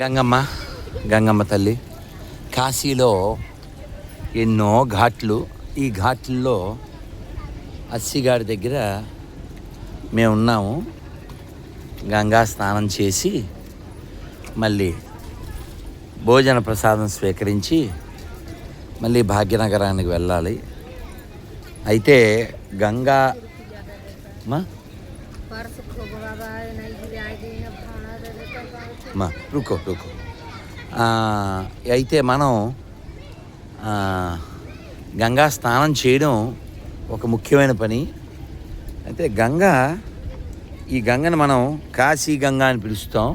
గంగమ్మ గంగమ్మ తల్లి కాశీలో ఎన్నో ఘాట్లు. ఈ ఘాట్లలో అస్సిగాడి దగ్గర మేము ఉన్నాము. గంగా స్నానం చేసి మళ్ళీ భోజన ప్రసాదం స్వీకరించి మళ్ళీ భాగ్యనగరానికి వెళ్ళాలి. అయితే గంగా మా మా రుకో రుకో. అయితే మనం గంగా స్నానం చేయడం ఒక ముఖ్యమైన పని. అయితే గంగా ఈ గంగను మనం కాశీ గంగా అని పిలుస్తాం.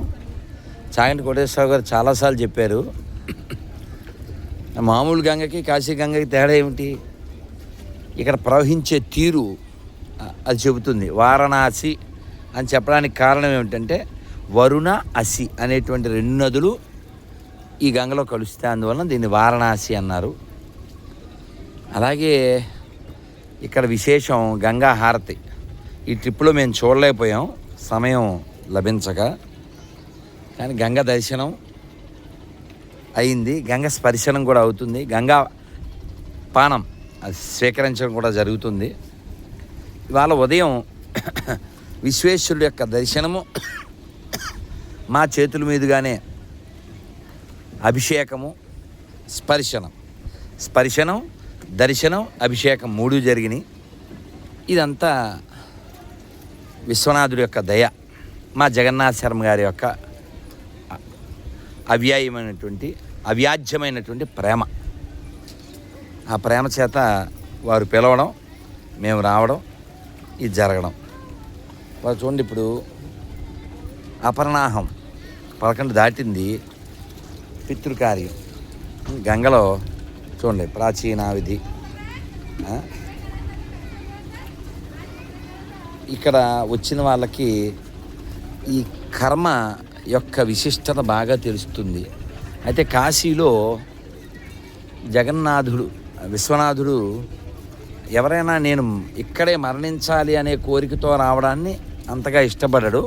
చాగంటి కోటేశ్వర గారు చాలాసార్లు చెప్పారు. మామూలు గంగకి కాశీ గంగకి తేడా ఏమిటి? ఇక్కడ ప్రవహించే తీరు అది చెబుతుంది. వారణాసి అని చెప్పడానికి కారణం ఏమిటంటే వరుణ అసి అనేటువంటి రెండు నదులు ఈ గంగలో కలుస్తాయి. అందువలన దీన్ని వారణాసి అన్నారు. అలాగే ఇక్కడ విశేషం గంగా హారతి. ఈ ట్రిప్లో మేము చూడలేకపోయాం. సమయం లభించక. కానీ గంగ దర్శనం అయింది. గంగ స్పర్శనం కూడా అవుతుంది. గంగా పానం అది స్వీకరించడం కూడా జరుగుతుంది. ఇవాళ ఉదయం విశ్వేశ్వరుడు యొక్క దర్శనము మా చేతుల మీదుగానే అభిషేకము స్పర్శనం. స్పర్శనం దర్శనం అభిషేకం మూడు జరిగినాయి. ఇదంతా విశ్వనాథుడి యొక్క దయ మా జగన్నాథ్ శర్మ గారి యొక్క అవ్యాయమైనటువంటి అవ్యాజ్యమైనటువంటి ప్రేమ. ఆ ప్రేమ చేత వారు పిలవడం మేము రావడం ఇది జరగడం. వారు చూడండి ఇప్పుడు అపర్ణాహం. పదకొండు దాటింది పితృకార్యం. గంగలో చూడండి ప్రాచీన విధి ఇక్కడ వచ్చిన వాళ్ళకి ఈ కర్మ యొక్క విశిష్టత బాగా తెలుస్తుంది. అయితే కాశీలో జగన్నాథుడు విశ్వనాథుడు ఎవరైనా నేను ఇక్కడే మరణించాలి అనే కోరికతో రావడాన్ని అంతగా ఇష్టపడడు.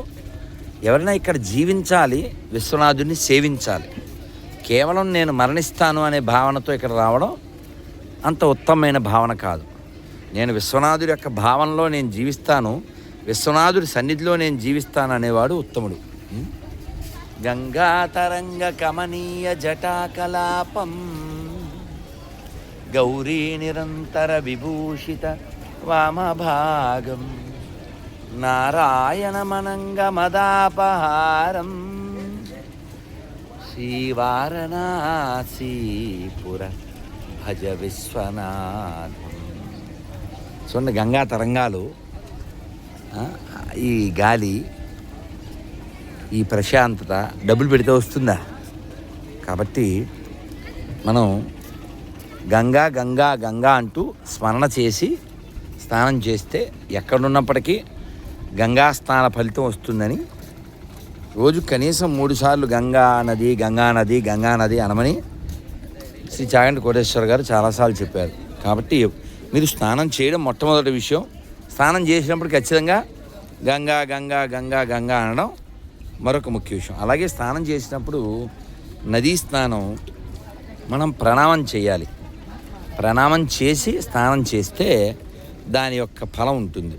ఎవరైనా ఇక్కడ జీవించాలి విశ్వనాథుడిని సేవించాలి. కేవలం నేను మరణిస్తాను అనే భావనతో ఇక్కడ రావడం అంత ఉత్తమమైన భావన కాదు. నేను విశ్వనాథుడి యొక్క భావనలో నేను జీవిస్తాను విశ్వనాథుడి సన్నిధిలో నేను జీవిస్తాను అనేవాడు ఉత్తముడు. గంగా తరంగ కమనీయ జటాకలాపం గౌరీ నిరంతర విభూషిత వామభాగం. నారాయణమనంగమదాపహారం శ్రీవారణాసీపుర భజ విశ్వనాథం చూడండి గంగా తరంగాలు ఈ గాలి ఈ ప్రశాంతత డబ్బులు పెడితే వస్తుందా? కాబట్టి మనం గంగా గంగా గంగా అంటూ స్మరణ చేసి స్నానం చేస్తే ఎక్కడున్నప్పటికీ గంగా స్నాన ఫలితం వస్తుందని రోజు కనీసం మూడుసార్లు గంగా నది గంగా నది గంగా నది అనమని శ్రీ చాగంటి కోటేశ్వర గారు చాలాసార్లు చెప్పారు. కాబట్టి మీరు స్నానం చేయడం మొట్టమొదటి విషయం. స్నానం చేసినప్పుడు ఖచ్చితంగా గంగా గంగా గంగా గంగా అనడం మరొక ముఖ్య విషయం. అలాగే స్నానం చేసినప్పుడు నదీ స్నానం మనం ప్రణామం చేయాలి. ప్రణామం చేసి స్నానం చేస్తే దాని యొక్క ఫలం ఉంటుంది.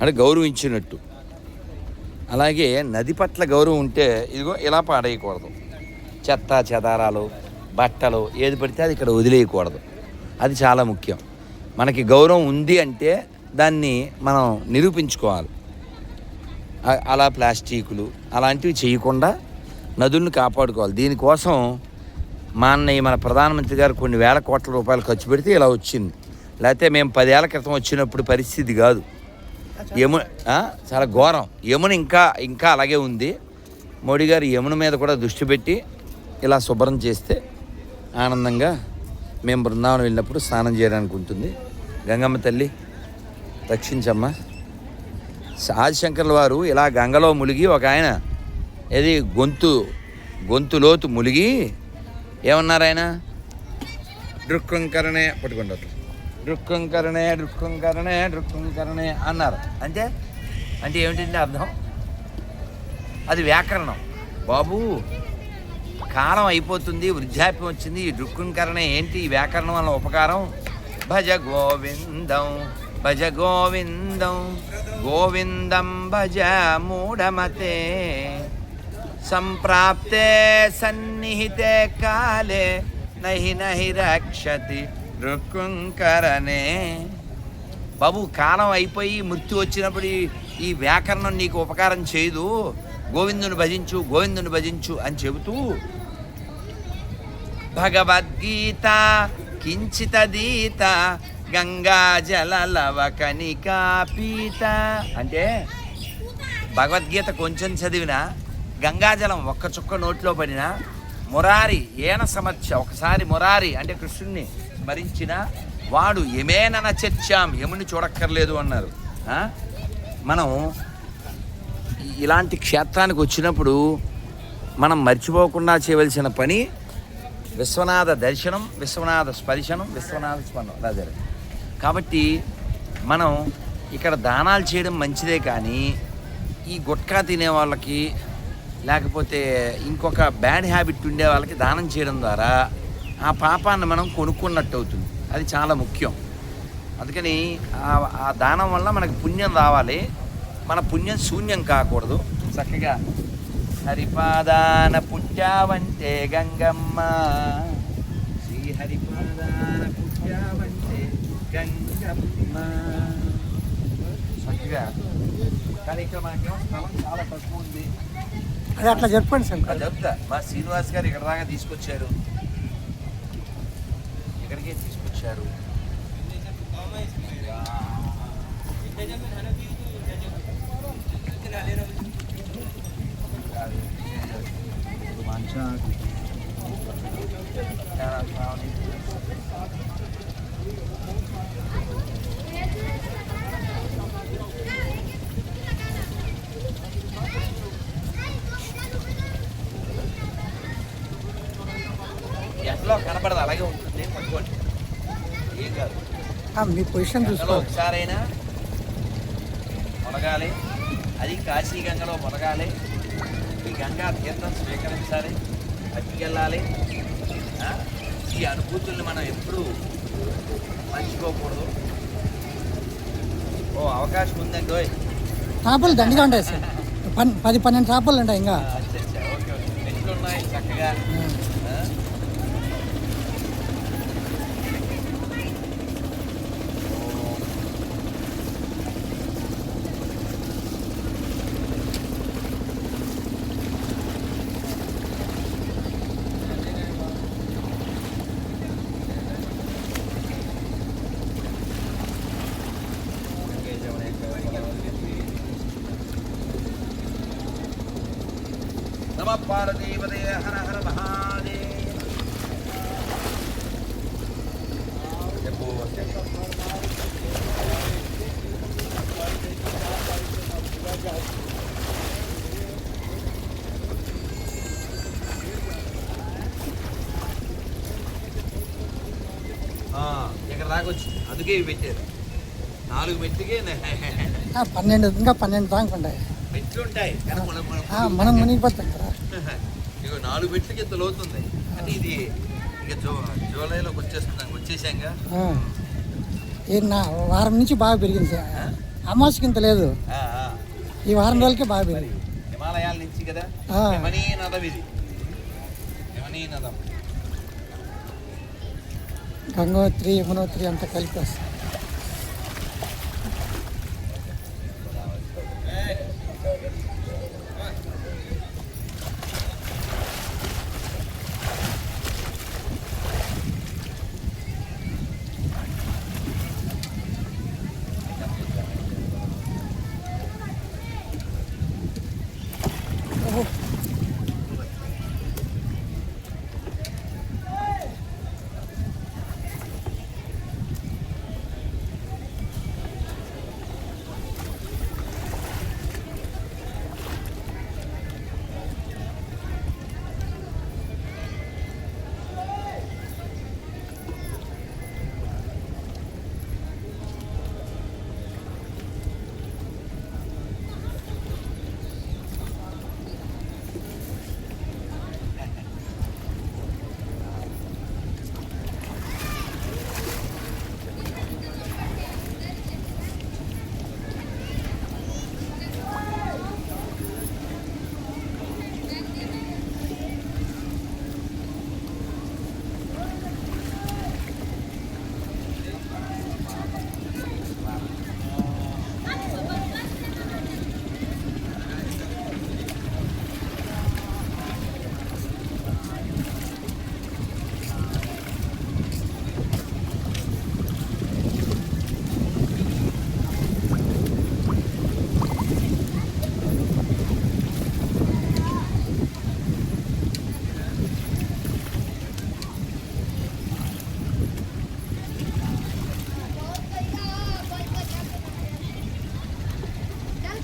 అంటే గౌరవించినట్టు. అలాగే నది పట్ల గౌరవం ఉంటే ఇదిగో ఇలా పాడేయకూడదు. చెత్త చెదారాలు బట్టలు ఏది పడితే అది ఇక్కడ వదిలేయకూడదు. అది చాలా ముఖ్యం. మనకి గౌరవం ఉంది అంటే దాన్ని మనం నిరూపించుకోవాలి. అలా ప్లాస్టిక్లు అలాంటివి చేయకుండా నదులను కాపాడుకోవాలి. దీనికోసం మా అన్నయ్య మన ప్రధానమంత్రి గారు కొన్ని వేల కోట్ల రూపాయలు ఖర్చు పెడితే ఇలా వచ్చింది. లేకపోతే మేము పదేళ్ళ క్రితం వచ్చినప్పుడు పరిస్థితి కాదు. యమున చాలా ఘోరం. యమున ఇంకా ఇంకా అలాగే ఉంది. మోడీ గారు యమున మీద కూడా దృష్టి పెట్టి ఇలా శుభ్రం చేస్తే ఆనందంగా మేము బృందావనం వెళ్ళినప్పుడు స్నానం చేయడానికి ఉంటుంది. గంగమ్మ తల్లి రక్షించమ్మా. ఆదిశంకర్ల వారు ఇలా గంగలో మునిగి ఒక ఆయన ఏది గొంతు గొంతు లోతు మునిగి ఏమన్నారు ఆయన? దృక్కంకరణే పట్టుకోండి అట్లా దృక్కంకరణే దృక్కంకరణే అన్నారు. అంటే అంటే ఏమిటండి అర్థం? అది వ్యాకరణం. బాబు కాలం అయిపోతుంది వృద్ధాప్యం వచ్చింది ఈ రుక్కునికరణ ఏంటి? ఈ వ్యాకరణం వల్ల ఉపకారం? భజ గోవిందం భజ గోవిందం గోవిందం భజ మూఢమతే సంప్రాప్తే సన్నిహితే కాలే నహి నహి రక్షతి. రుక్కుంకరణే బాబు కాలం అయిపోయి మృత్యు వచ్చినప్పుడు ఈ- ఈ వ్యాకరణం నీకు ఉపకారం చేయదు. గోవిందుని భజించు గోవిందుని భజించు అని చెబుతూ భగవద్గీత కించితదీత గంగా జలలవ కనికా పీత. అంటే భగవద్గీత కొంచెం చదివినా గంగాజలం ఒక్క చుక్క నోట్లో పడినా మురారి ఏన సమస్య ఒకసారి మురారి అంటే కృష్ణుణ్ణి స్మరించినా వాడు యమేనన చర్చాం యముని చూడక్కర్లేదు అన్నారు. మనం ఇలాంటి క్షేత్రానికి వచ్చినప్పుడు మనం మర్చిపోకుండా చేయవలసిన పని విశ్వనాథ దర్శనం విశ్వనాథ స్పర్శనం విశ్వనాథ స్మరణం రాజారు కాబట్టి మనం ఇక్కడ దానాలు చేయడం మంచిదే కానీ ఈ గుట్కా తినే వాళ్ళకి లేకపోతే ఇంకొక బ్యాడ్ హ్యాబిట్ ఉండే వాళ్ళకి దానం చేయడం ద్వారా ఆ పాపాన్ని మనం కొనుక్కున్నట్టు అవుతుంది. అది చాలా ముఖ్యం. అందుకని ఆ- దానం వల్ల మనకు పుణ్యం రావాలి. మన పుణ్యం శూన్యం కాకూడదు. చక్కగా హరిపాదాన పుట్టావంటే గంగమ్మ. శ్రీ హరిపాదాన పుట్టావంటే గంగమ్మ. చక్కగా కానీ ఇక్కడ స్థలం చాలా తక్కువ ఉంది. అది అట్లా చెప్పండి శంకర్. చెప్తా. మా శ్రీనివాస్ గారు ఇక్కడ దాకా తీసుకొచ్చారు. ఇక్కడికే తీసుకొచ్చారు ఎండలో కనపడదు అలాగే ఉంటుంది పట్టుకోండి ఏం కాదు ఆ, మీ పొజిషన్ చూసుకోవాలి ఒకసారైనా మొలగాలి అది కాశీ గంగలో మొలగాలి ఈ గంగా తీర్థం స్వీకరించాలి. అట్టుకెళ్ళాలి ఆ? ఈ అనుభూతుల్ని మనం ఎప్పుడూ మర్చిపోకూడదు. ఓ అవకాశం ఉందండి ఓయ్. చేపలు దండిగా ఉంటాయి సార్. పది పన్నెండు చేపలు ఉంటాయి ఇంకా. చక్కగా ఆ? ఓ. నమ పార్వతీపదే హర హర మహాదేవ చెప్పు ఆ, ఇక్కడ దాకొచ్చి అందుకే ఇవి పెట్టారు నాలుగు మెట్లుకే ఆ, పన్నెండు ఇంకా పన్నెండు దాకా ఉంటాయి మెట్లు ఉంటాయి కానీ మనం మునిగిపోతాం కదా? ఇగో నాలుగు మెట్లకి ఇంత లోతుంది. అంటే ఇది ఇక జూ జూలైలోకి వచ్చేస్తున్నాం. వచ్చేసాంగా. నా వారం నుంచి బాగా పెరిగింది. సార్ అమావాస్యకి ఇంత లేదు. ఈ వారం రోజులకే బాగా పెరిగింది. హిమాలయాల నుంచి కదా? నదం ఇది. నదం గంగోత్రి యమునోత్రి అంతా కలిపి వస్తాయి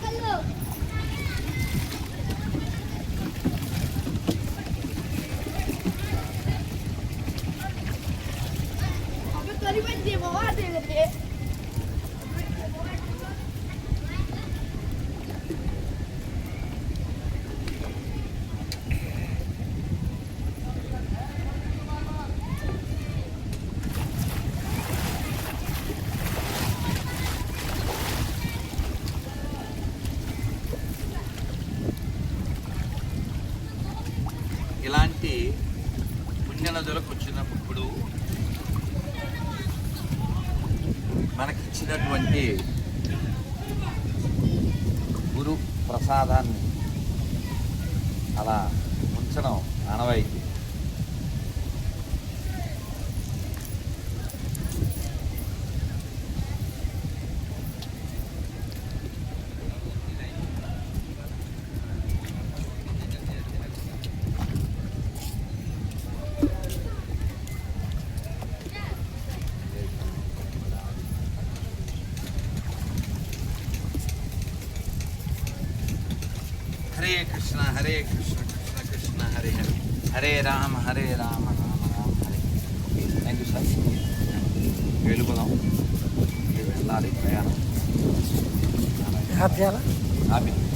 看到 ప్రసాదాన్ని అలా ఉంచడం ఆనవాయితీ Hare Krishna Hare Krishna Krishna Krishna Hare Hare. Hare Rama Hare Rama Rama Rama Hare. Thank you sir వెళ్ళిపోదాం. వెళ్ళాలి ప్రయాణం. హ్యాపీ.